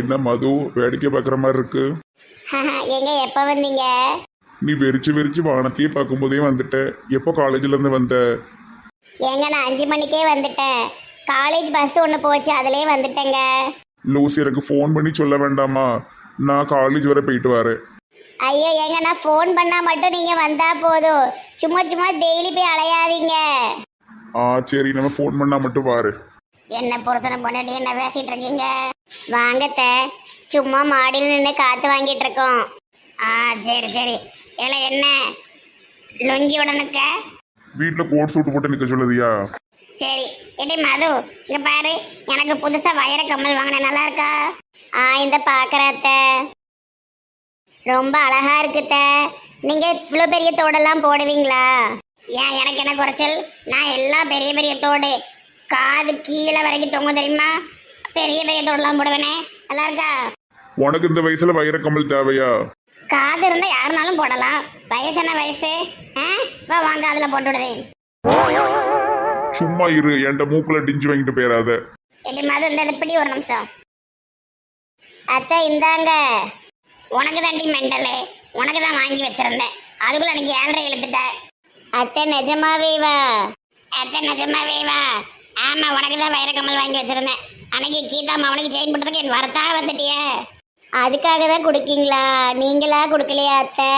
என்ன மது? வேடிக்கை பார்க்குற மாதிரி இருக்கு. எங்க எப்போ வந்தீங்க? நீ வெறிச்சு வெறிச்சு வானத்தையே பார்க்கும்போதே வந்துட்ட. எப்போ காலேஜ்ல இருந்து வந்த? ஏங்க நான் அஞ்சு மணிக்கே வந்துட்டேன். காலேஜ் பஸ் ஒன்று போச்சு அதுலேயே வந்துட்டேங்க. லூசி எனக்கு ஃபோன் பண்ணி சொல்ல வேண்டாமா? நான் காலேஜ் வரை போயிட்டு வரேன். ஐயோ ஏங்க நான் ஃபோன் பண்ணால் மட்டும் நீங்கள் வந்தால் போதும். சும்மா சும்மா டெய்லி போய் அலையாதீங்க. ஆ சரி நம்ம ஃபோன் பண்ணா மட்டும் பாரு என்ன புருஷனை பொண்டாட்டி என்ன பேசிட்டு இருக்கீங்க? வாங்கத்த. சும்மா மாடியில் நின்று காற்று வாங்கிட்டு இருக்கோம். ஆ சரி சரி. இல்லை என்ன? லுங்கி உடனுக்க? வீட்டில் கோட் சூட்டு போட்டு நிற்க சொல்லுதியா? சரி. எடி மது இங்க பாரு. எனக்கு புதுசா வைர கம்மல் வாங்கினேன் நல்லா இருக்கா? ஆ இந்த பாக்குறத்த. ரொம்ப அழகா இருக்குத்த. நீங்க இவ்வளோ பெரிய தோடெல்லாம் போடுவீங்களா? ஏன் எனக்கு என்ன குறைச்சல்? நான் எல்லாம் பெரிய பெரிய தோடு. காது கீழே வரைக்கும் தொங்கும் தெரியுமா? பெரிய பெரிய தோடெல்லாம் போடுவேனே. நல்லா இருக்கா? உனக்கு இந்த வயசுல வைரக்கமல் தேவையா? காது இருந்தா யாருனாலும் போடலாம். வயசு என்ன வயசு? ஆ? வா வாங்க அதில் போட்டு விடுறேன். சும்மா இரு என்கிட்ட மூக்குல டிஞ்சு வாங்கிட்டு போயிடாத எடி மது இந்த இப்படி ஒரு நிமிஷம். அத்தை இந்தாங்க. உனக்கு தாண்டி மெண்டலு. உனக்கு தான் வாங்கி வச்சிருந்தேன். அதுக்குள்ள எனக்கு ஏழரை இழுத்துட்டேன் அத்தை நிஜமாவே வா. அத்தை நிஜமாவே வா. ஆமா உனக்கு தான் வைரக்கமல் வாங்கி வச்சிருந்தேன். அன்னைக்கு கீதா அவனுக்கு செயின் போட்டதுக்கு என் வரத்தா வந்துட்டியே. அதுக்காக தான் கொடுக்கீங்களா? நீங்களா கொடுக்கலையா அத்தை?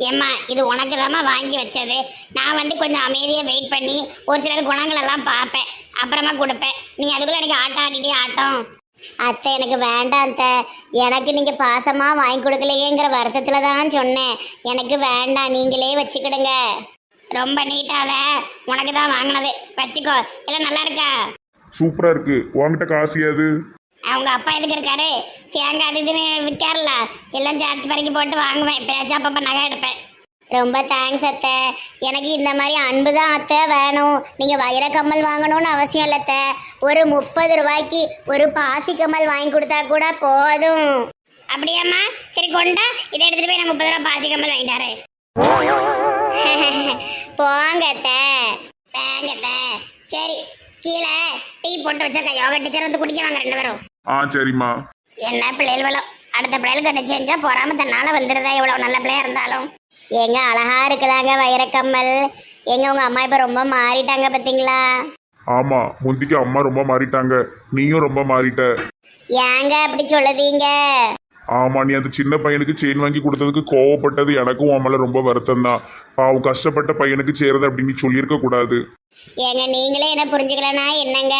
ஏம்மா இது உனக்கு வாங்கி வச்சது. நான் வந்து கொஞ்சம் அமைதியாக வெயிட் பண்ணி ஒரு சில குணங்களெல்லாம் பார்ப்பேன். அப்புறமா கொடுப்பேன். நீ அதுக்குள்ள எனக்கு ஆட்டம் ஆடிட்டே ஆட்டம். அத்தை எனக்கு வேண்டாம் அத்தை. எனக்கு நீங்கள் பாசமாக வாங்கி கொடுக்கலையேங்கிற வருத்தத்தில் தான் சொன்னேன். எனக்கு வேண்டாம் நீங்களே வச்சுக்கிடுங்க. ரொம்ப நீட்டாத உனக்கு தான் வாங்கினது. வச்சுக்கோ. இல்லை நல்லா இருக்கா? சூப்பரா இருக்கு. உன்கிட்ட காசியாது அவங்க அப்பா எதுக்கு இருக்காரு? தேங்காய் அது இதுன்னு விற்காருல எல்லாம் சேர்த்து பறிக்கி போட்டு வாங்குவேன். பேச்சா அப்பப்போ நகை எடுப்பேன். ரொம்ப தேங்க்ஸ் அத்தை. எனக்கு இந்த மாதிரி அன்பு தான் அத்தை வேணும். நீங்கள் வைர கம்மல் வாங்கணும்னு அவசியம் இல்லை அத்தை. ஒரு முப்பது ரூபாய்க்கு ஒரு பாசி கம்மல் வாங்கி கொடுத்தா கூட போதும். அப்படியாம்மா? சரி கொண்டா. இதை எடுத்துட்டு போய் நான் முப்பது ரூபா பாசி கம்மல் வாங்கிட்டாரு போங்க அத்தை. வேங்க அத்தை. சரி கீழே டீ போட்டு வச்சிருக்க யோகா டீச்சர் வந்து குடிக்க வாங்க ரெண்டு பேரும். ஆ சரிம்மா. என்ன பிள்ளைகள் வளம் அடுத்த பிள்ளைகளுக்கு என்ன செஞ்சா பொறாம தன்னால வந்துருதா? இவ்வளவு நல்ல பிள்ளையா இருந்தாலும். எங்க அழகா இருக்கலாங்க வைரக்கம்மல் எங்க உங்க அம்மா இப்ப ரொம்ப மாறிட்டாங்க பாத்தீங்களா? ஆமா முந்திக்கு அம்மா ரொம்ப மாறிட்டாங்க. நீயும் ரொம்ப மாறிட்ட. ஏங்க அப்படி சொல்லுதீங்க? ஆமா நீ அந்த சின்ன பையனுக்கு செயின் வாங்கி கொடுத்ததுக்கு கோவப்பட்டது எனக்கும் மேல ரொம்ப வருத்தம் தான் பாவம் கஷ்டப்பட்ட பையனுக்கு சேருது அப்படின்னு நீ சொல்லியிருக்க கூடாது. ஏங்க நீங்களே என்ன புரிஞ்சுக்கலனா என்னங்க?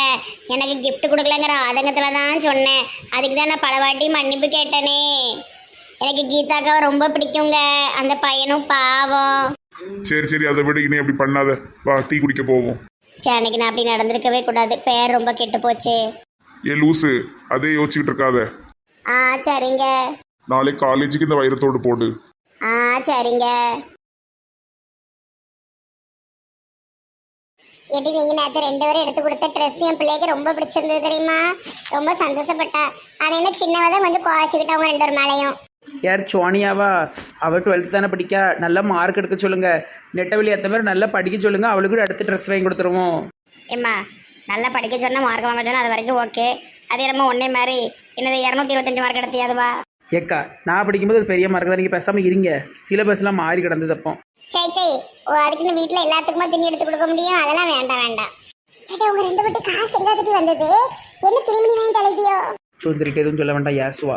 எனக்கு gift கொடுக்கலங்கிற ஆதங்கத்துல தான் சொன்னேன். அதுக்கு தான் நான் பல வாட்டி மன்னிப்பு கேட்டனே. எனக்கு கீதாக்காவை ரொம்ப பிடிக்குங்க. அந்த பையனும் பாவம். சரி சரி அதை விட. இனி அப்படி பண்ணாத. வா டீ குடிக்க போவோம். சரி அன்னைக்கு நான் அப்படி நடந்திருக்கவே கூடாது. பேர் ரொம்ப கெட்டு போச்சு. ஏ லூசு. அதே யோசிச்சுக்கிட்டு இருக்காத. ஆ சரிங்க. நாளைக்கு காலேஜுக்கு இந்த வைரத்தோடு போடு. ஆ சரிங்க. எப்படி நீங்க நேற்று ரெண்டு பேரும் எடுத்து கொடுத்த ட்ரெஸ் என் பிள்ளைக்கு ரொம்ப பிடிச்சிருந்தது தெரியுமா? ரொம்ப சந்தோஷப்பட்டா. ஆனா என்ன சின்னவ தான் கொஞ்சம் குவாச்சிக்கிட்டவங்க ரெண்டு பேர் மேலையும். யார் சோனியாவா அவள் டுவெல்த் தானே படிக்கா? நல்ல மார்க் எடுக்க சொல்லுங்க. நெட்டவெளி ஏற்ற மாதிரி நல்லா படிக்க சொல்லுங்க. அவளுக்கு அடுத்த ட்ரெஸ் வாங்கி கொடுத்துருவோம். ஏம்மா நல்லா படிக்க சொன்னா மார்க் வாங்க சொன்னா அது வரைக்கும் ஓகே அது என்னமோ ஒன்னே மாதிரி. என்னது இரநூத்தி இருபத்தஞ்சு மார்க் எடுத்தி அதுவா? ஏக்கா நான் படிக்கும்போது அது பெரிய மார்க் தான். நீங்கள் பேசாமல் இருங்க. சிலபஸ்லாம் மாறி கிடந்தது அப்போ. சரி சரி. ஓ அதுக்குன்னு வீட்டில் எல்லாத்துக்குமே துணி எடுத்து கொடுக்க முடியும். அதெல்லாம் வேண்டாம் வேண்டாம். கேட்டா உங்க ரெண்டு பட்டி காசு எங்க தட்டி வந்தது? என்ன திரும்பி வாங்கி தலைவியோ? சுந்தரிக்கு எதுவும் சொல்ல வேண்டாம் யாசுவா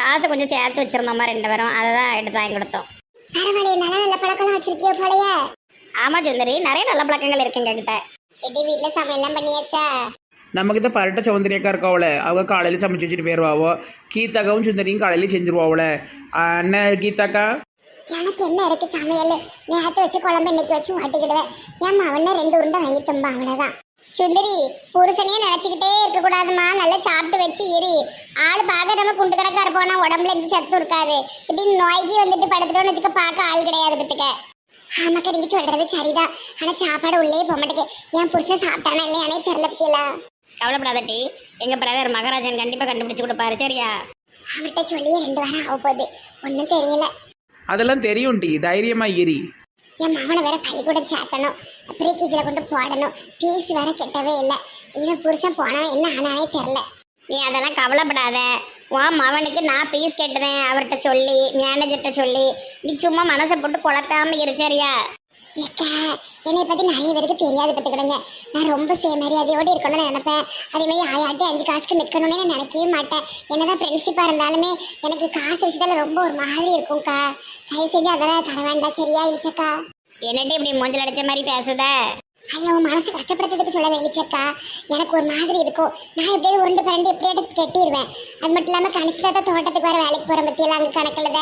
காசு கொஞ்சம் சேர்த்து வச்சிருந்தோமா ரெண்டு பேரும். அதை தான் எடுத்து வாங்கி கொடுத்தோம். பரவாயில்லையே நல்ல நல்ல பழக்கம்லாம் வச்சிருக்கியோ போலயே? ஆமா சுந்தரி. நிறைய நல்ல பழக்கங்கள் இருக்குங்க கிட்ட எடி வீட்டுல சமையல்லாம் பண்ணியாச்சா? நமக்கு தான் பரட்ட சௌந்தரியாக்கா இருக்கவள அவங்க காலையில் சமைச்சு வச்சுட்டு போயிடுவாவோ கீதாக்காவும் சுந்தரியும் காலையில செஞ்சுருவாவள அண்ணன் கீதாக்கா? எனக்கு என்ன இருக்கு சமையல்? நேரத்தை வச்சு குழம்பு இன்னைக்கு வச்சு மாட்டிக்கிடுவேன். ஏமா அவனே ரெண்டு உருண்டை வாங்கி தும்பா அவ்வளவுதான். சுந்தரி புருஷனையே நினைச்சுக்கிட்டே இருக்க கூடாதுமா நல்லா சாப்பிட்டு வச்சு இரு. ஆள் பார்க்க நம்ம குண்டு கணக்கா இருப்போம்னா உடம்புல எந்த சத்தும் இருக்காது. இப்படின்னு நோய்க்கு வந்துட்டு படுத்துட்டோம்னு வச்சுக்க பார்க்க ஆள் கிடையாது பத்துக்க ஆமாக்கா நீங்க சொல்றது சரிதான். ஆனா சாப்பாடு உள்ளே போக மாட்டேங்க. என் புருஷன் சாப்பிட்டானா இல்லையானே தெரியல பத்தியல? கவலைப்படாத டி எங்க பிரதர் மகாராஜன் கண்டிப்பா கண்டுபிடிச்சு கொடுப்பாரு சரியா? அவர்கிட்ட சொல்லி ரெண்டு வாரம் ஆக போகுது. ஒன்றும் தெரியல. அதெல்லாம் தெரியும் டி. தைரியமா ஏறி என் மகனை வேற பள்ளிக்கூடம் சேர்க்கணும் ப்ரீகேஜில் கொண்டு போடணும். ஃபீஸ் வேற கெட்டவே இல்லை. இவன் புருஷன் போனவன் என்ன ஆனானே தெரில நீ அதெல்லாம் கவலைப்படாத. உன் மவனுக்கு நான் பீஸ் கேட்டுறேன் அவர்கிட்ட சொல்லி மேனேஜர்கிட்ட சொல்லி. நீ சும்மா மனசை போட்டு குழப்பாம இரு சரியா? ஏக்கா என்னை பத்தி நிறைய பேருக்கு தெரியாது பார்த்துக்கிடுங்க. நான் ரொம்ப சுயமரியாதையோடு இருக்கணும்னு நினைப்பேன். அதே மாதிரி ஆயாட்டி அஞ்சு காசுக்கு நிற்கணும்னு நான் நினைக்கவே மாட்டேன். என்னதான் ஃப்ரெண்ட்ஷிப்பாக இருந்தாலுமே எனக்கு காசு விஷயத்துல ரொம்ப ஒரு மாதிரி இருக்கும்க்கா. தயவு செஞ்சு அதெல்லாம் தர வேண்டாம். சரியா இழிச்சக்கா? என்னட்டு இப்படி மூஞ்சில் அடிச்ச மாதிரி பேசுத? ஐயோ உன் மனசு கஷ்டப்படுத்துறதுக்கு சொல்லலை இழிச்சக்கா. எனக்கு ஒரு மாதிரி இருக்கும். நான் எப்படியாவது உருண்டு பரண்டு எப்படியாவது கெட்டிடுவேன் அது மட்டும் இல்லாமல் கணிசத்தை தோட்டத்துக்கு வர வேலைக்கு போகிற பற்றியெல்லாம் அங்கே கணக்கில்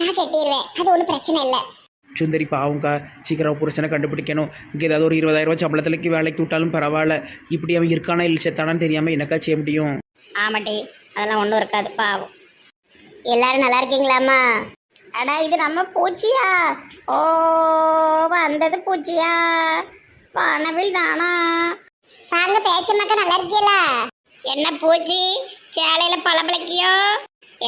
நான் கெட்டிடுவேன் அது ஒன்றும் பிரச்சனை இல்லை. சுந்தரி பாவங்கா சீக்கிரம் புருஷனை கண்டுபிடிக்கணும். இங்கே ஏதாவது ஒரு இருபதாயிரம் ரூபாய் சம்பளத்துலக்கு வேலைக்கு விட்டாலும் பரவாயில்ல. இப்படி அவன் இருக்கானா இல்லை செத்தானான்னு தெரியாமல் என்னக்கா செய்ய முடியும்? ஆமாட்டி அதெல்லாம் ஒன்றும் இருக்காது பாவம். எல்லாரும் நல்லா இருக்கீங்களாம்மா? அடா இது நம்ம பூச்சியா? ஓ வந்தது பூச்சியா? வானவில் தானா? வாங்க பேச்சம்மாக்கா நல்லா இருக்கீங்களா? என்ன பூச்சி? சேலையில பளபளக்கியோ?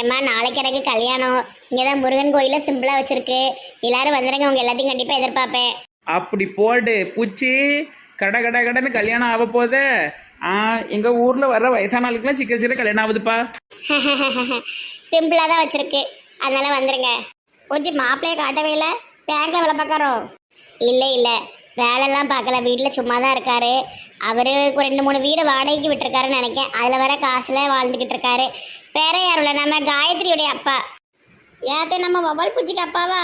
ஏம்மா நாளைக்கு எனக்கு கல்யாணம். இங்கதான் முருகன் கோயில சிம்பிளா வச்சிருக்கு. எல்லாரும் வந்துடுங்க உங்க எல்லாத்தையும் கண்டிப்பா எதிர்பார்ப்பேன். அப்படி போடு பூச்சி. கட கட கடன்னு கல்யாணம் ஆக போதே ஆ எங்கள் ஊரில் வர்ற வயசான ஆளுக்கெல்லாம் சீக்கிரம் சீக்கிரம் கல்யாணம் ஆகுதுப்பா. சிம்பிளா தான் வச்சிருக்கு. அதனால வந்துருங்க. கொஞ்சம் மாப்பிள்ளைய காட்டவே இல்லை? பேங்க்ல வேலை பார்க்கறோம். இல்லை இல்லை. வேலைலாம் பார்க்கல. வீட்டில் சும்மா தான் இருக்காரு. அவரு ஒரு ரெண்டு மூணு வீடு வாடகைக்கு விட்டுருக்காருன்னு நினைக்கேன் அதில் வர காசுல வாழ்ந்துக்கிட்டு இருக்காரு. வேற யாரும் இல்லை. நம்ம காயத்ரியுடைய அப்பா. ஏத்தே நம்ம வவால் பூச்சிக்கு அப்பாவா?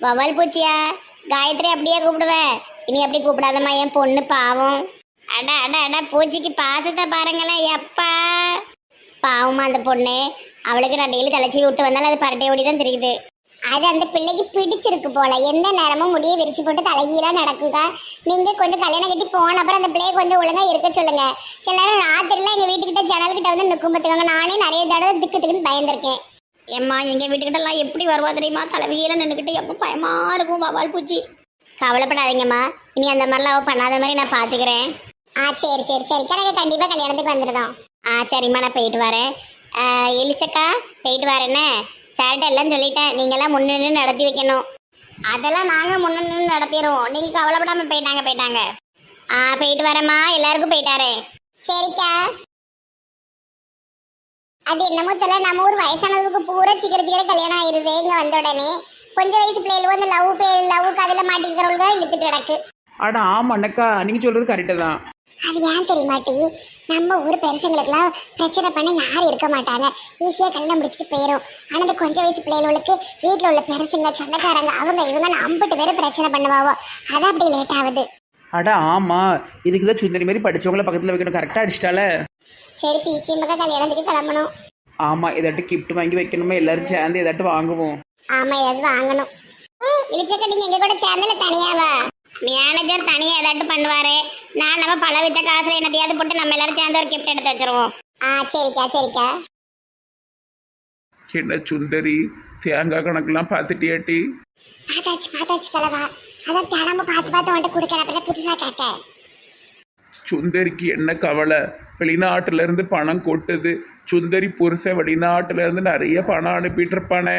வவால் பூச்சியா? காயத்ரி அப்படியே கூப்பிடுவேன் இனி அப்படி கூப்பிடாதம்மா என் பொண்ணு பாவம். அட அட அட பூச்சிக்கு பாசத்தை பாருங்களேன் எப்பா பாவமா அந்த பொண்ணு. அவளுக்கு நான் டெய்லி தலைச்சி விட்டு வந்தாலும் அது பரட்டை ஓடி தான் தெரியுது. அது அந்த பிள்ளைக்கு பிடிச்சிருக்கு போல. எந்த நேரமும் முடிய விரிச்சு போட்டு தலைகீழா நடக்குங்க. நீங்க கொஞ்சம் கல்யாணம் கட்டி போன அப்புறம் அந்த பிள்ளைய கொஞ்சம் ஒழுங்கா இருக்க சொல்லுங்க. சில நேரம் ராத்திரில எங்க வீட்டுக்கிட்ட ஜன்னல் கிட்ட வந்து நிற்கும் பார்த்துக்கோங்க. நானே நிறைய தடவை திக்கு திக்குன்னு பயந்துருக்கேன். ஏம்மா எங்க வீட்டுக்கிட்ட எல்லாம் எப்படி வருவா தெரியுமா? தலைவியில நின்றுக்கிட்டு எப்போ பயமா இருக்கும் வவால் பூச்சி. கவலைப்படாதீங்கம்மா. இனி அந்த மாதிரிலாம் அவ பண்ணாத மாதிரி நான் பாத்துக்கிறேன் ஆ சரி சரி சரி. எனக்கு கண்டிப்பா கல்யாணத்துக்கு வந்துடுதோம் ஆ சரிம்மா நான் போயிட்டு வரேன். எலிச்சக்கா போயிட்டு வரேன்னு சார்கிட்ட எல்லாம் சொல்லிட்டேன். நீங்களாம் முன்னின்று நடத்தி வைக்கணும். அதெல்லாம் நாங்கள் முன்னின்று நடத்திடுவோம். நீங்கள் கவலைப்படாமல் போயிட்டாங்க போயிட்டாங்க. ஆ போயிட்டு வரேம்மா. எல்லாருக்கும் போயிட்டாரே. சரிக்கா. அது என்னமோ தெரியல. நம்ம ஊர் வயசானதுக்கு பூரா சீக்கிரம் சீக்கிரம் கல்யாணம் ஆயிருது. இங்க வந்த உடனே கொஞ்சம் வயசு பிள்ளைகளும் அந்த லவ் பே லவ் கதையில மாட்டிக்கிறவங்க இழுத்துட்டு கிடக்கு. அட ஆமாண்ணக்கா நீங்க சொல்கிறது கரெக்டு தான். அது ஏன் தெரியுமாட்டி நம்ம ஊர் பெருசுங்களுக்குலாம் பிரச்சனை பண்ண யாரும் இருக்க மாட்டாங்க. ஈஸியாக கல்யாணம் முடிச்சுட்டு போயிடும் ஆனால் இந்த கொஞ்சம் வயசு பிள்ளைகளுக்கு வீட்டில் உள்ள பெருசுங்க சொந்தக்காரங்க அவங்க இவங்க ஐம்பது பேர் பிரச்சனை பண்ணுவாவோ? அதான் அப்படி லேட் ஆகுது. அட ஆமாம் இதுக்கு தான் சுந்தரி மாதிரி படித்தவங்கள பக்கத்தில் வைக்கணும். கரெக்டாக அடிச்சிட்டால சரி பீச்சி மக்க கல்யாணத்துக்கு கிளம்பணும். ஆமாம் ஏதாட்டு கிஃப்ட் வாங்கி வைக்கணுமே? எல்லாரும் சேர்ந்து ஏதாட்டு வாங்குவோம். ஆமா ஏதாவது வாங்கணும். இழிச்சக்க நீங்க எங்க கூட சேர்ந்தல தனியாவா? மேனேஜர் தனியா ஏதாட்டு பண்ணுவாரு. நான் நம்ம பல வித்த காசுல என்னத்தையாவது போட்டு நம்ம எல்லாரும் சேர்ந்து ஒரு கிஃப்ட் எடுத்து வச்சிருவோம். ஆ சரிக்கா சரிக்கா. என்ன சுந்தரி தேங்காய் கணக்கெல்லாம் பார்த்துட்டியாட்டி பார்த்தாச்சு பார்த்தாச்சு கலவா. அதான் தினமும் பார்த்து பார்த்து வந்துட்டு கொடுக்கற அப்புறம் புதுசா கேட்க சுந்தரிக்கு என்ன கவலை? வெளிநாட்டுல இருந்து பணம் கொட்டுது. சுந்தரி புருஷன் வெளிநாட்டுல இருந்து நிறைய பணம் அனுப்பிட்டு இருப்பானே.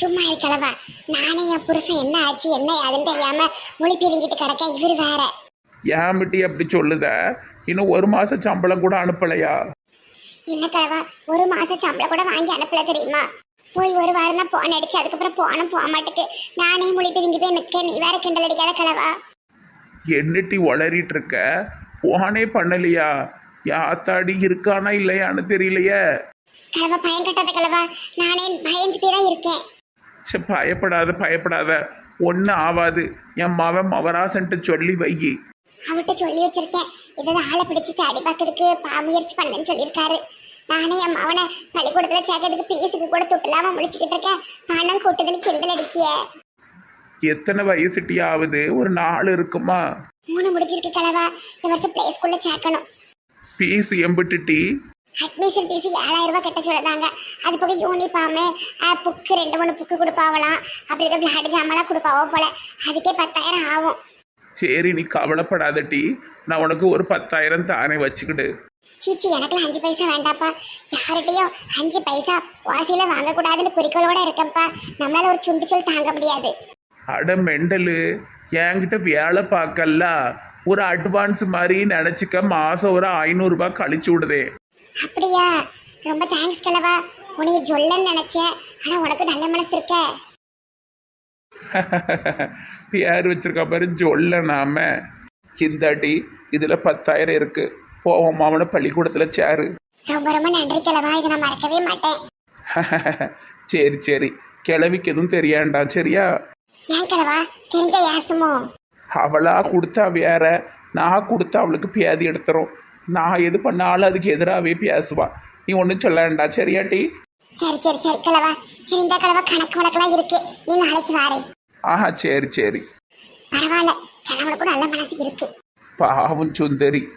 சும்மா இருக்கலவா நானே என் புருஷன் என்ன ஆச்சு என்ன அதுன்னு தெரியாம மொழி பிரிங்கிட்டு கிடக்க இவரு வேற. ஏன் மிட்டி அப்படி சொல்லுத? இன்னும் ஒரு மாசம் சம்பளம் கூட அனுப்பலையா? இல்ல கலவா ஒரு மாசம் சம்பளம் கூட வாங்கி அனுப்பல தெரியுமா? போய் ஒரு வாரம் தான் போன் அடிச்சு அதுக்கப்புறம் போனும் போக மாட்டேக்கு. நானே மொழி பிரிஞ்சு போய் நிக்க நீ வேற கிண்டல் அடிக்காத கலவா. என்னட்டி வளரிட்டு இருக்க? போனே பண்ணலையா? யாத்தாடி இருக்கானா இல்லையான்னு தெரியலையே. கலவா பயம் கட்டாத கலவா. நானே பயந்து போய் தான் இருக்கேன். சே பயப்படாத பயப்படாத. ஒன்றும் ஆகாது என் மவன் மவராசன்ட்டு சொல்லி வையி அவர்கிட்ட சொல்லி வச்சிருக்கேன். ஏதாவது ஆளை பிடிச்சு தேடி பார்க்கறதுக்கு பா முயற்சி பண்ணுன்னு சொல்லியிருக்காரு. நானே என் மவனை பள்ளிக்கூடத்துல சேர்க்கறதுக்கு பீஸுக்கு கூட துட்டுலாம முடிச்சுக்கிட்டு இருக்கேன். பணம் கூட்டுதுன்னு கிண்டல் அடிக்கிய. எத்தனை வயசுட்டி ஆகுது ஒரு நாள் இருக்குமா? மூணு முடிச்சிருக்கு கலவா இந்த வருஷம் பிளே ஸ்கூல்ல சேர்க்கணும். பீஸ் எம்பிட்டுட்டி. அட்மிஷன் ஃபீஸ் ஏழாயிரம் ரூபாய் கட்ட சொல்லுதாங்க அது போக யூனிஃபார்மு புக்கு ரெண்டு மூணு புக்கு கொடுப்பாவலாம். அப்படி ஏதோ பிளாட் ஜாமெல்லாம் கொடுப்பாவோ போல. அதுக்கே பத்தாயிரம் ஆகும். சரி நீ கவலைப்படாதட்டி நான் உனக்கு ஒரு பத்தாயிரம் தானே வச்சுக்கிடு. சீச்சி எனக்குலாம் அஞ்சு பைசா வேண்டாப்பா. யார்கிட்டயும் அஞ்சு பைசா வாசியில வாங்கக்கூடாதுன்னு குறிக்கோளோட இருக்கேன்ப்பா. நம்மளால ஒரு சுண்டு சொல் தாங்க முடியாது. அட மெண்டலு. என்கிட்ட வேலை பார்க்கல. ஒரு அட்வான்ஸ் மாதிரி நினச்சிக்க மாதம் ஒரு ஐநூறுரூபா கழிச்சு விடுதே. அப்படியா? ரொம்ப தேங்க்ஸ் கிழவா உனைய சொல்லன்னு நினைச்சேன். ஆனா உனக்கு நல்ல மனசு இருக்க. பேர் வச்சிருக்கா பாரு சொல்ல நாம. சிந்தாட்டி இதில் பத்தாயிரம் இருக்கு. போவோம் மாமனை பள்ளிக்கூடத்தில் சேரு. ரொம்ப ரொம்ப நன்றி கிழவா இதை நான் மறக்கவே மாட்டேன். சரி சரி. கிளவிக்கு எதுவும் தெரியாண்டா சரியா? ஏன் கிழவா தெரிஞ்ச யாசுமோ அவளா கொடுத்தா வேற. நான் கொடுத்தா அவளுக்கு பியாதி எடுத்துரும். நான் எது பண்ணாலும் அதுக்கு எதிராகவே பேசுவா நீ ஒன்றும் சொல்ல வேண்டாம் சரியாட்டி சரி சரி சரி கிழவா. சரி இந்த கிழவா கணக்கு வழக்கெல்லாம் இருக்கு. நீ நாளைக்கு வாரே. ஆஹா சரி சரி. பரவாயில்ல கிழவனுக்கும் நல்ல மனசு இருக்கு. பாவம் சுந்தரி.